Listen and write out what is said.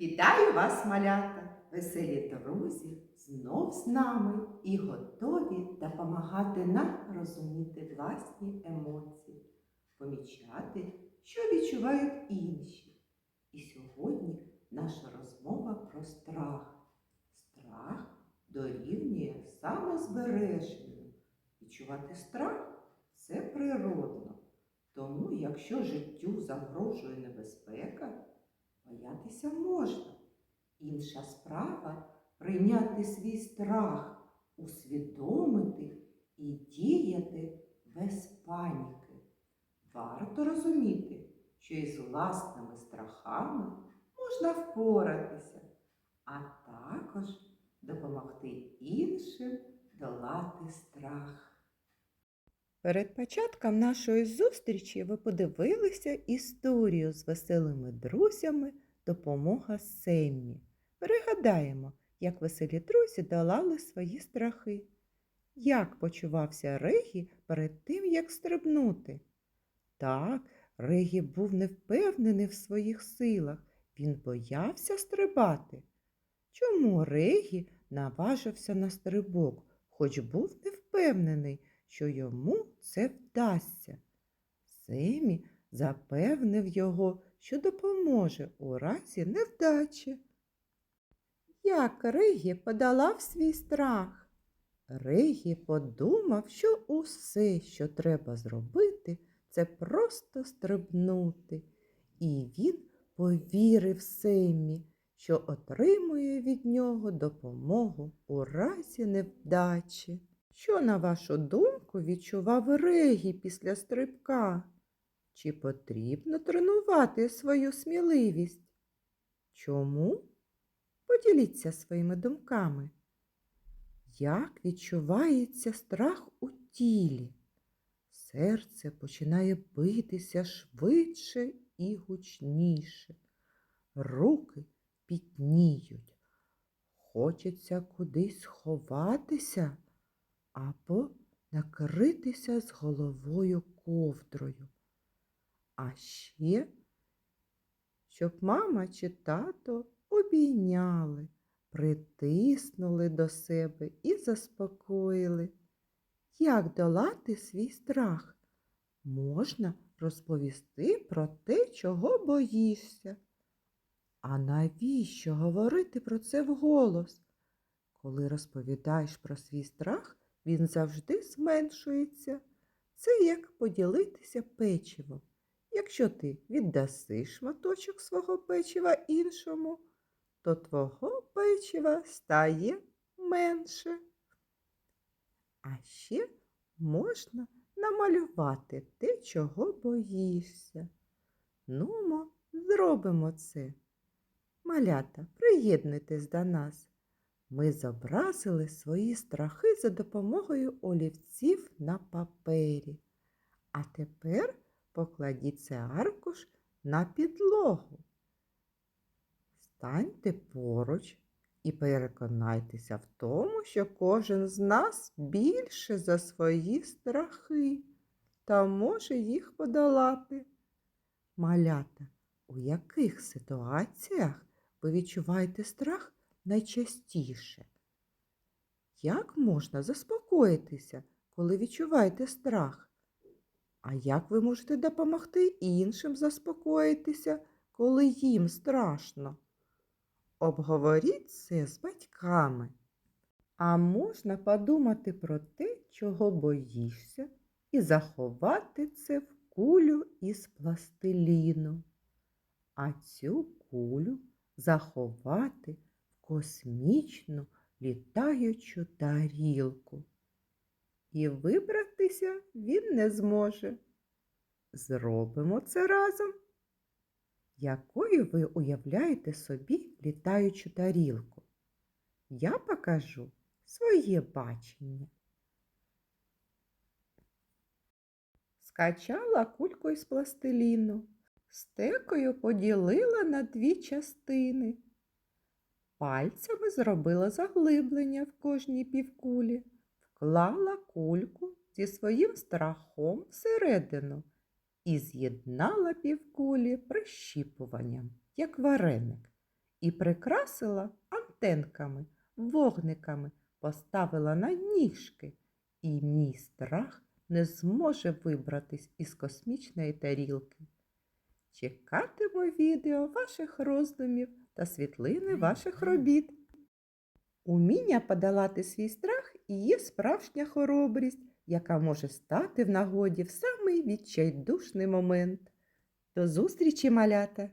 Вітаю вас, малята, веселі друзі, знов з нами і готові допомагати нам розуміти власні емоції, помічати, що відчувають інші. І сьогодні наша розмова про страх. Страх дорівнює самозбереженню. Відчувати страх це природно. Тому, якщо життю загрожує небезпека, Боятися можна. Інша справа прийняти свій страх, усвідомити і діяти без паніки. Варто розуміти, що із власними страхами можна впоратися, а також допомогти іншим долати страх. Перед початком нашої зустрічі ви подивилися історію з веселими друзями Допомога Семмі. Пригадаємо, як веселі друзі долали свої страхи. Як почувався Регі перед тим, як стрибнути? Так, Регі був невпевнений в своїх силах. Він боявся стрибати. Чому Регі наважився на стрибок, хоч був невпевнений, що йому це вдасться? Семі запевнив його, що допоможе у разі невдачі. Як Регі подолав свій страх? Регі подумав, що усе, що треба зробити, це просто стрибнути. І він повірив Семі, що отримує від нього допомогу у разі невдачі. Що, на вашу думку, відчував Регі після стрибка? Чи потрібно тренувати свою сміливість? Чому? Поділіться своїми думками. Як відчувається страх у тілі? Серце починає битися швидше і гучніше. Руки пітніють. Хочеться кудись сховатися або накритися з головою ковдрою. А ще, щоб мама чи тато обійняли, притиснули до себе і заспокоїли. Як долати свій страх? Можна розповісти про те, чого боїшся. А навіщо говорити про це вголос? Коли розповідаєш про свій страх, він завжди зменшується. Це як поділитися печивом. Якщо ти віддаси шматочок свого печива іншому, то твого печива стає менше. А ще можна намалювати те, чого боїшся. Нумо, зробимо це. Малята, приєднуйтесь до нас. Ми зобразили свої страхи за допомогою олівців на папері. А тепер покладіть цей аркуш на підлогу. Станьте поруч і переконайтеся в тому, що кожен з нас більше за свої страхи та може їх подолати. Малята, у яких ситуаціях ви відчуваєте страх найчастіше? Як можна заспокоїтися, коли відчуваєте страх? А як ви можете допомогти іншим заспокоїтися, коли їм страшно? Обговоріть це з батьками. А можна подумати про те, чого боїшся, і заховати це в кулю із пластиліну. А цю кулю заховати космічну літаючу тарілку. І вибратися він не зможе. Зробимо це разом. Якою ви уявляєте собі літаючу тарілку? Я покажу своє бачення. Скачала кульку із пластиліну, стекою поділила на дві частини. Пальцями зробила заглиблення в кожній півкулі, вклала кульку зі своїм страхом всередину і з'єднала півкулі прищіпуванням, як вареник, і прикрасила антенками, вогниками, поставила на ніжки, і мій страх не зможе вибратись із космічної тарілки. Чекатиму відео ваших роздумів та світлини ваших робіт. Уміння подолати свій страх і є справжня хоробрість, яка може стати в нагоді в самий відчайдушний момент. До зустрічі, малята!